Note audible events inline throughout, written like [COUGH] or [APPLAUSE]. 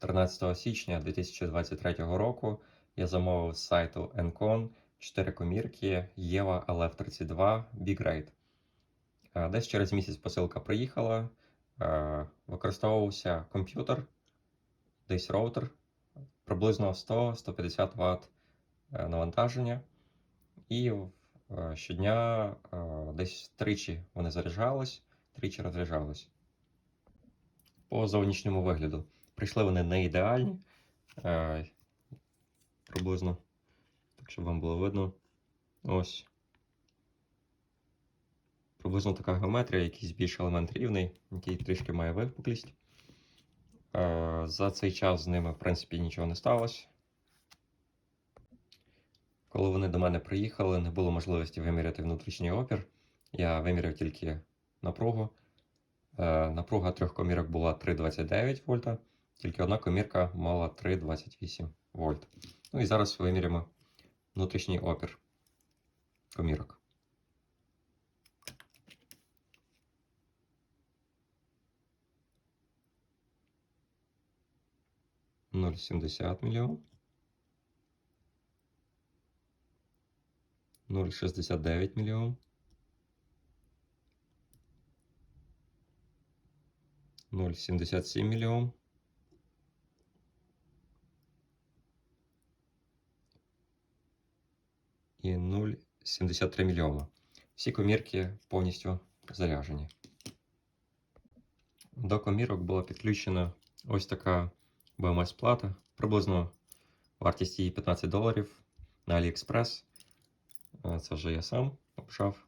13 січня 2023 року я замовив з сайту Encon 4 комірки Єва LF32 Big Rate. Е, Десь через місяць посилка приїхала, е, використовувався комп'ютер, десь роутер, приблизно 100-150 Вт е, навантаження. І щодня десь тричі вони заряджались, тричі розряджались. По зовнішньому вигляду. Прийшли вони не ідеальні. Е, приблизно, так щоб вам було видно. Ось. Приблизно така геометрія, якийсь більш елемент рівний, який трішки має випуклість. Е, за цей час з ними, в принципі, нічого не сталося. Коли вони до мене приїхали, не було можливості виміряти внутрішній опір. Я виміряв тільки напругу. Е, напруга трьох комірок була 3,29 вольта, тільки одна комірка мала 3,28 вольт. Ну і зараз виміряємо внутрішній опір комірок. Ноль сімдесят мільйон. 0,69 мільйон. 0,77 мільйон. І 0,73 мільйона. Всі комірки повністю заряжені. До комірок була підключена ось така BMS-плата. Приблизно вартість її 15 доларів на AliExpress. Це вже я сам обшав.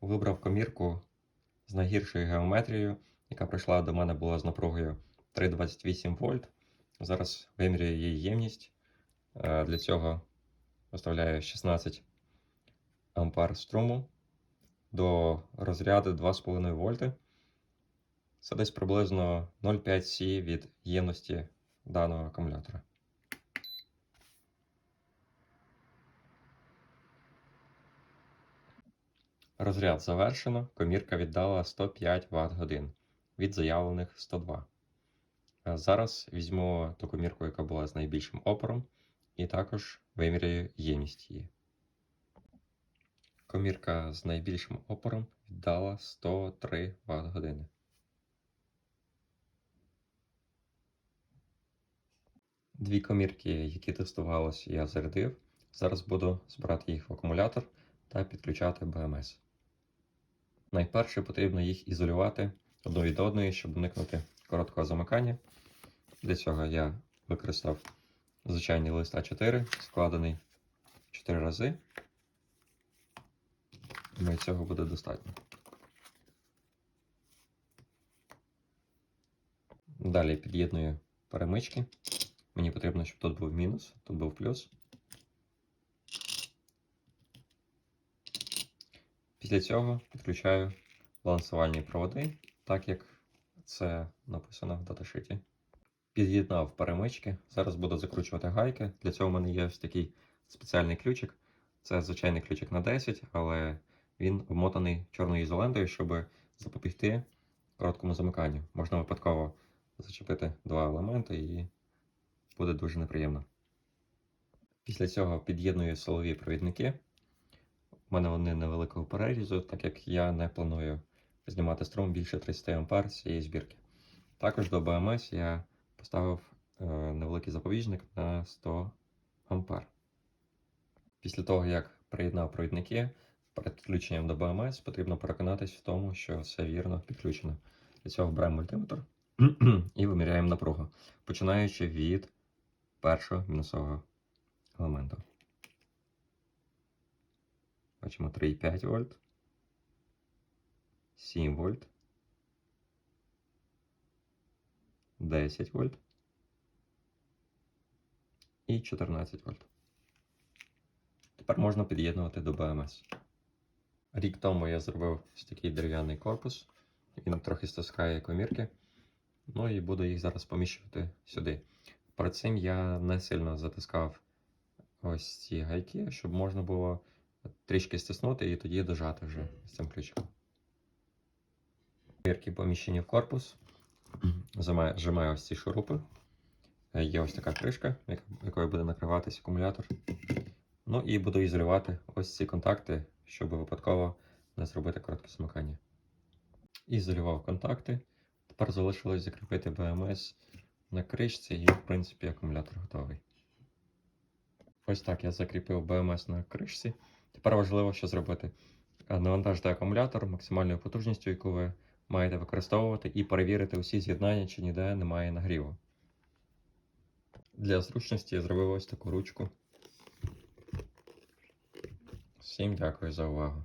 Вибрав комірку з найгіршою геометрією, яка прийшла до мене була з напругою 3,28 вольт. Зараз вимірюю її ємність. Е, Для цього виставляю 16 ампер струму до розряду 2,5 вольти. Це десь приблизно 0,5 С від ємності даного акумулятора. Розряд завершено. Комірка віддала 105 Вт годин від заявлених 102. Е, Зараз візьму ту комірку, яка була з найбільшим опором, і також виміряю ємність її. Комірка з найбільшим опором віддала 103 Вт години. Дві комірки, які тестувалися, я зарядив. Зараз буду збирати їх в акумулятор та підключати BMS. Найперше потрібно їх ізолювати одну від одної, щоб уникнути короткого замикання. Для цього я використав звичайний лист А4, складений 4 рази. Думаю, цього буде достатньо. Далі під'єдную перемички. Мені потрібно, щоб тут був мінус, тут був плюс. Після цього підключаю балансувальні проводи, так як це написано в даташиті. Під'єднав перемички. Зараз буду закручувати гайки. Для цього в мене є ось такий спеціальний ключик. Це звичайний ключик на 10, але він обмотаний чорною ізолентою, щоб запобігти короткому замиканню. Можна випадково зачепити два елементи і буде дуже неприємно. Після цього під'єдную силові провідники. У мене вони невеликого перерізу, так як я не планую знімати струм більше 30 А з цієї збірки. Також до BMS я поставив е, невеликий запобіжник на 100 А. Після того, як приєднав провідники, перед підключенням до BMS потрібно переконатись в тому, що все вірно підключено. Для цього беремо мультиметр [CLEARS THROAT] і виміряємо напругу, починаючи від першого мінусового елементу. Бачимо 3,5 вольт, 7 вольт, 10 вольт і 14 вольт. Тепер можна під'єднувати до BMS. Рік тому я зробив ось такий дерев'яний корпус. Він трохи стискає комірки. Ну і буду їх зараз поміщувати сюди. Перед цим я не сильно затискав ось ці гайки, щоб можна було трішки стиснути і тоді дожати вже з цим ключиком. Комірки поміщені в корпус. Зажимаю, зжимаю ось ці шурупи. Е, Є ось така кришка, якою буде накриватися акумулятор. Ну і буду ізолювати ось ці контакти, щоб випадково не зробити коротке замикання. Ізолював контакти. Тепер залишилось закріпити БМС на кришці і, в принципі, акумулятор готовий. Ось так я закріпив БМС на кришці. Тепер важливо, що зробити. Е, Навантажити акумулятор максимальною потужністю, яку ви маєте використовувати, і перевірити усі з'єднання, чи ніде немає нагріву. Для зручності я зробив ось таку ручку. Всім дякую за увагу.